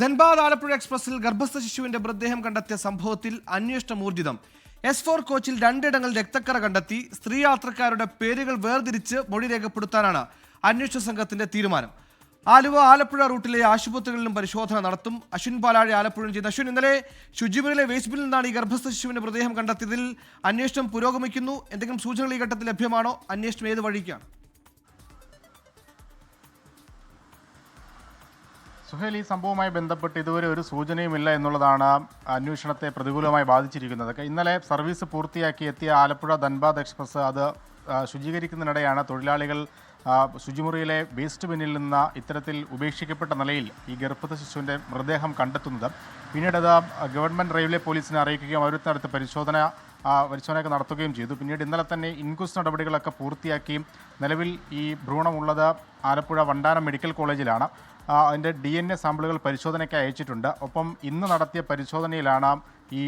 ധൻബാദ് ആലപ്പുഴ എക്സ്പ്രസിൽ ഗർഭസ്ഥ ശിശുവിന്റെ മൃതദേഹം കണ്ടെത്തിയ സംഭവത്തിൽ അന്വേഷണം ഊർജിതം എസ് ഫോർ കോച്ചിൽ രണ്ടിടങ്ങളിൽ രക്തക്കറ കണ്ടെത്തി സ്ത്രീ യാത്രക്കാരുടെ പേരുകൾ വേർതിരിച്ച് മൊഴി രേഖപ്പെടുത്താനാണ് അന്വേഷണ സംഘത്തിന്റെ തീരുമാനം. ആലുവ ആലപ്പുഴ റൂട്ടിലെ ആശുപത്രികളിലും പരിശോധന നടത്തും. അശ്വിൻ പാലാഴി ആലപ്പുഴയിൽ ചെയ്ത അശ്വിൻ ഇന്നലെ ശുചിമുറിയിലെ വേസ്റ്റ് ബിൽ നിന്നാണ് ഈ ഗർഭസ്ഥ ശിശുവിന്റെ മൃതദേഹം കണ്ടെത്തിയതിൽ അന്വേഷണം പുരോഗമിക്കുന്നു. എന്തെങ്കിലും സൂചനകൾ ഈ ഘട്ടത്തിൽ ലഭ്യമാണോ? അന്വേഷണം ഏത് വഴിക്കാണ്? സുഹേൽ ഈ സംഭവവുമായി ബന്ധപ്പെട്ട് ഇതുവരെ ഒരു സൂചനയുമില്ല എന്നുള്ളതാണ് അന്വേഷണത്തെ പ്രതികൂലമായി ബാധിച്ചിരിക്കുന്നത്. ഇന്നലെ സർവീസ് പൂർത്തിയാക്കി എത്തിയ ആലപ്പുഴ ധൻബാദ് എക്സ്പ്രസ് അത് ശുചീകരിക്കുന്നതിനിടെയാണ് തൊഴിലാളികൾ ശുചിമുറിയിലെ വേസ്റ്റ് ബിന്നിൽ നിന്ന് ഇത്തരത്തിൽ ഉപേക്ഷിക്കപ്പെട്ട നിലയിൽ ഈ ഗർഭസ്ഥ ശിശുവിന്റെ മൃതദേഹം കണ്ടെത്തുന്നത്. പിന്നീട് അത് ഗവൺമെന്റ് റെയിൽവേ പോലീസിനെ അറിയിക്കുകയും അവരുടെ അടുത്ത് പരിശോധന പരിശോധനയൊക്കെ നടത്തുകയും ചെയ്തു. പിന്നീട് ഇന്നലെ തന്നെ ഇൻക്വസ്റ്റ് നടപടികളൊക്കെ പൂർത്തിയാക്കി നിലവിൽ ഈ ഭ്രൂണമുള്ളത് ആലപ്പുഴ വണ്ടാനം മെഡിക്കൽ കോളേജിലാണ്. അതിന്റെ ഡി എൻ എ സാമ്പിളുകൾ പരിശോധനയ്ക്ക് അയച്ചിട്ടുണ്ട്. ഒപ്പം ഇന്ന് നടത്തിയ പരിശോധനയിലാണ് ഈ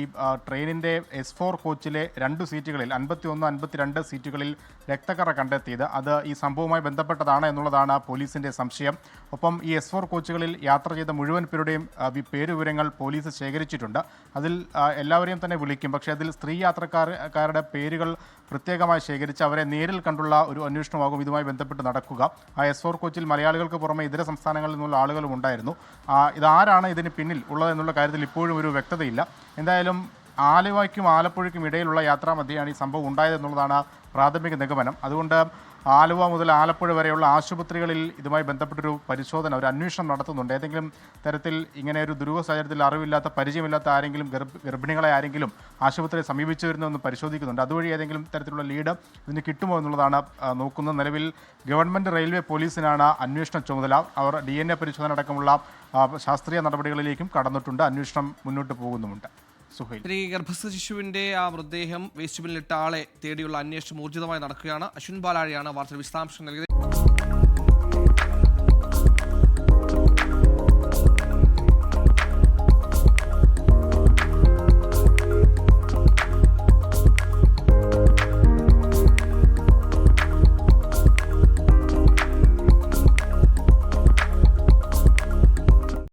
ട്രെയിനിന്റെ എസ് ഫോർ കോച്ചിലെ രണ്ട് സീറ്റുകളിൽ അൻപത്തി ഒന്ന് അൻപത്തിരണ്ട് സീറ്റുകളിൽ രക്തക്കറ കണ്ടെത്തിയത്. അത് ഈ സംഭവവുമായി ബന്ധപ്പെട്ടതാണ് എന്നുള്ളതാണ് പോലീസിന്റെ സംശയം. ഒപ്പം ഈ എസ് ഫോർ കോച്ചുകളിൽ യാത്ര ചെയ്ത മുഴുവൻ പേരുടെയും പേരുവിവരങ്ങൾ പോലീസ് ശേഖരിച്ചിട്ടുണ്ട്. അതിൽ എല്ലാവരെയും തന്നെ വിളിക്കും. പക്ഷേ അതിൽ സ്ത്രീ യാത്രക്കാരുടെ പേരുകൾ പ്രത്യേകമായി ശേഖരിച്ച് അവരെ നേരിൽ കണ്ടുള്ള ഒരു അന്വേഷണമാകും ഇതുമായി ബന്ധപ്പെട്ട് നടക്കുക. ആ എസ് ഫോർ കോച്ചിൽ മലയാളികൾക്ക് പുറമെ ഇതര സംസ്ഥാനങ്ങളിൽ നിന്നുള്ള ആളുകളും ഉണ്ടായിരുന്നു. ഇതാരാണ് ഇതിന് പിന്നിൽ ഉള്ളതെന്നുള്ള കാര്യത്തിൽ ഇപ്പോഴും ഒരു വ്യക്തതയില്ല. എന്തായാലും ആലുവയ്ക്കും ആലപ്പുഴയ്ക്കും ഇടയിലുള്ള യാത്രാമധ്യയാണ് ഈ സംഭവം ഉണ്ടായതെന്നുള്ളതാണ് പ്രാഥമിക നിഗമനം. അതുകൊണ്ട് ആലുവ മുതൽ ആലപ്പുഴ വരെയുള്ള ആശുപത്രികളിൽ ഇതുമായി ബന്ധപ്പെട്ടൊരു പരിശോധന ഒരു അന്വേഷണം നടത്തുന്നുണ്ട്. ഏതെങ്കിലും തരത്തിൽ ഇങ്ങനെ ഒരു ദുരൂഹ സാഹചര്യത്തിൽ അറിവില്ലാത്ത പരിചയമില്ലാത്ത ആരെങ്കിലും ഗർഭ ഗർഭിണികളെ ആരെങ്കിലും ആശുപത്രിയെ സമീപിച്ചു വരുന്നതെന്ന് പരിശോധിക്കുന്നുണ്ട്. അതുവഴി ഏതെങ്കിലും തരത്തിലുള്ള ലീഡ് ഇതിന് കിട്ടുമോ എന്നുള്ളതാണ് നോക്കുന്നത്. നിലവിൽ ഗവൺമെന്റ് റെയിൽവേ പോലീസിനാണ് അന്വേഷണ ചുമതല. അവർ ഡി പരിശോധന അടക്കമുള്ള ശാസ്ത്രീയ നടപടികളിലേക്കും കടന്നിട്ടുണ്ട്. അന്വേഷണം മുന്നോട്ട് പോകുന്നുമുണ്ട്. സ്ത്രീ ഗർഭസ്ഥ ശിശുവിന്റെ ആ മൃതദേഹം വേസ്റ്റ് ബിന്നിലിട്ട ആളെ തേടിയുള്ള അന്വേഷണം ഊർജിതമായി നടക്കുകയാണ്. അശ്വിൻ ബാലാഴിയാണ് വാർത്തയിൽ വിശദാംശം നൽകിയത്.